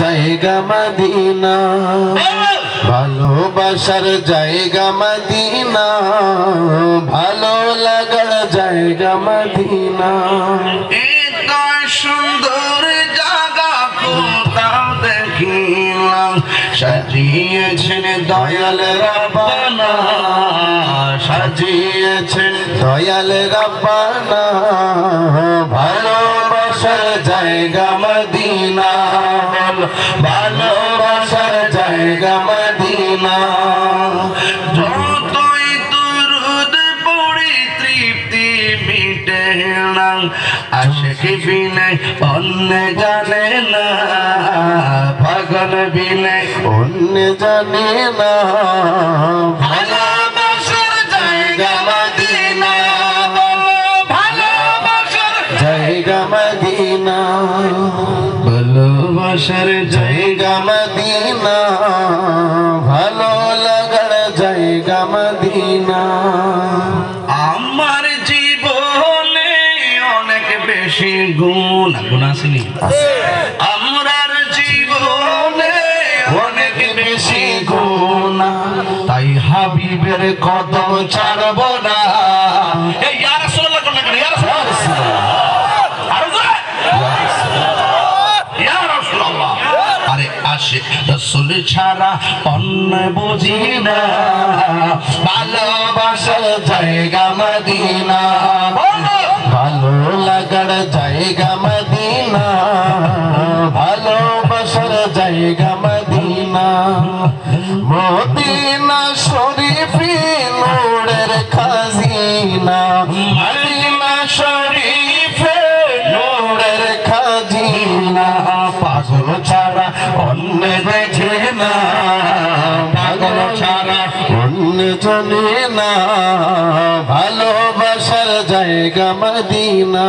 জায়গা মদিনা। ভালোবাসার জায়গা মদিনা। ভালো লাগার জায়গা মদিনা। সুন্দর জায়গা সাজিয়েছেন দয়াল রাবানা সাজিয়েছেন দয়াল রাব্বানা। ভালোবাসার জায়গা মদিনা। ভালোবাসার জায়গা মদিনা। যতই দুরুদ পড়ি তৃপ্তি মিটে না, আশেক বিনয় অন্য জানে না, পাগল বিনয় অন্য জানে না। জায়গা মদিনা। ভালোবাসার জায়গা মদিনা। ভালো লাগার জায়গা মদিনা। আমার জীবনে অনেক বেশি গুণ গুণ আসেনি? আমরার জীবনে অনেক বেশি গুণ। তাই হাবিবের কদম ছাড়ব না। আসে। রসুল ছাড়া অন্য বুঝি না। ভালোবাসার জায়গা মদিনা। ভালো লাগার জায়গা মদিনা। ভালোবাসার জায়গা মদিনা। মদিনা শরীফি নোড়ের খাজিনা। মদিনা শরীফে নোড়ের খাজিনা। পাগল ছাড়া অন্য বেছে না পাগল ছাড়া অন্য চলে না। ভালোবাসার জায়গা মদিনা।